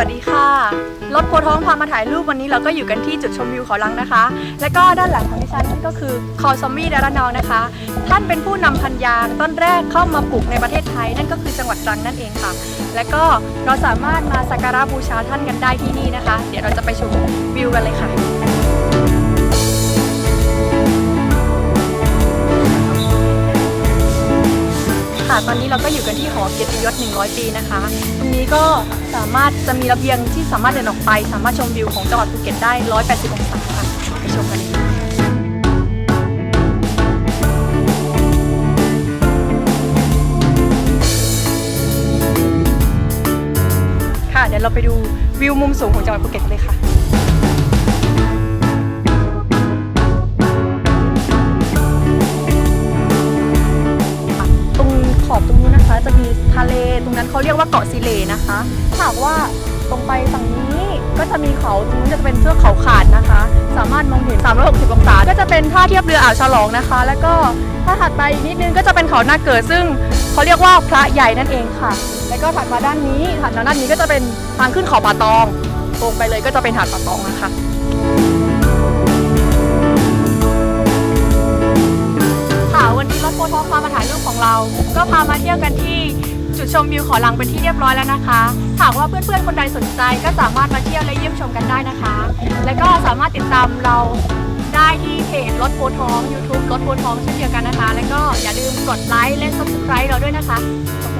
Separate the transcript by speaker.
Speaker 1: วัสดีค่ะ รถโพท้องพามาถ่ายรูปวันนี้เราก็อยู่กันที่จุดชมวิวเขาลังนะคะ และก็ด้านหลังของดิฉันนั่นก็คือคอซอมบี้ดารานองนะคะ ท่านเป็นผู้นำพันยางต้นแรกเข้ามาปลูกในประเทศไทย นั่นก็คือจังหวัดตรังนั่นเองค่ะ และก็เราสามารถมาสักการะบูชาท่านกันได้ที่นี่นะคะ เดี๋ยวเราจะไปชมวิวกันเลยค่ะ ตอนนี้เราก็อยู่กันที่หอเกียรติยศ 100 ปีนะคะ ตรงนี้ก็สามารถจะมีระเบียงที่สามารถเดินออกไป สามารถชมวิวของจังหวัดภูเก็ตได้ 180 องศาค่ะไปชมกันเลยค่ะเดี๋ยวเราไปดูวิวมุมสูงของจังหวัดภูเก็ตกันเลยค่ะ จะมีทะเลตรงนั้นเขาเรียกว่าเกาะซีเลนะคะถ้าหากว่าตรงไปฝั่งนี้ก็จะมีเขาตรงนู้นจะเป็นเทือกเขาขาดนะคะ สามารถมองเห็น 360 องศา ก็จะเป็นท่าเทียบเรืออ่าวฉลองนะคะ แล้วก็ถ้าถัดไปอีกนิดนึงก็จะเป็นเขาหน้าเกิดซึ่งเขาเรียกว่าพระใหญ่นั่นเองค่ะ แล้วก็ถัดมาด้านนี้ถัดมาด้านนี้ก็จะเป็นทางขึ้นเขาป่าตอง ตรงไปเลยก็จะเป็นหาดป่าตองนะคะ เรา ก็พามาเที่ยวกันที่จุดชมวิวขอลังเป็นที่เรียบร้อยแล้วนะคะหากว่าเพื่อนๆคนใดสนใจก็สามารถมาเที่ยวและเยี่ยมชมกันได้นะคะ และก็สามารถติดตามเราได้ที่เพจรถโพธิ์ทอง YouTube รถโพธิ์ทองเช่นเดียวกันนะคะ และก็อย่าลืมกดไลค์และ Subscribe เราด้วยนะคะขอบคุณค่ะ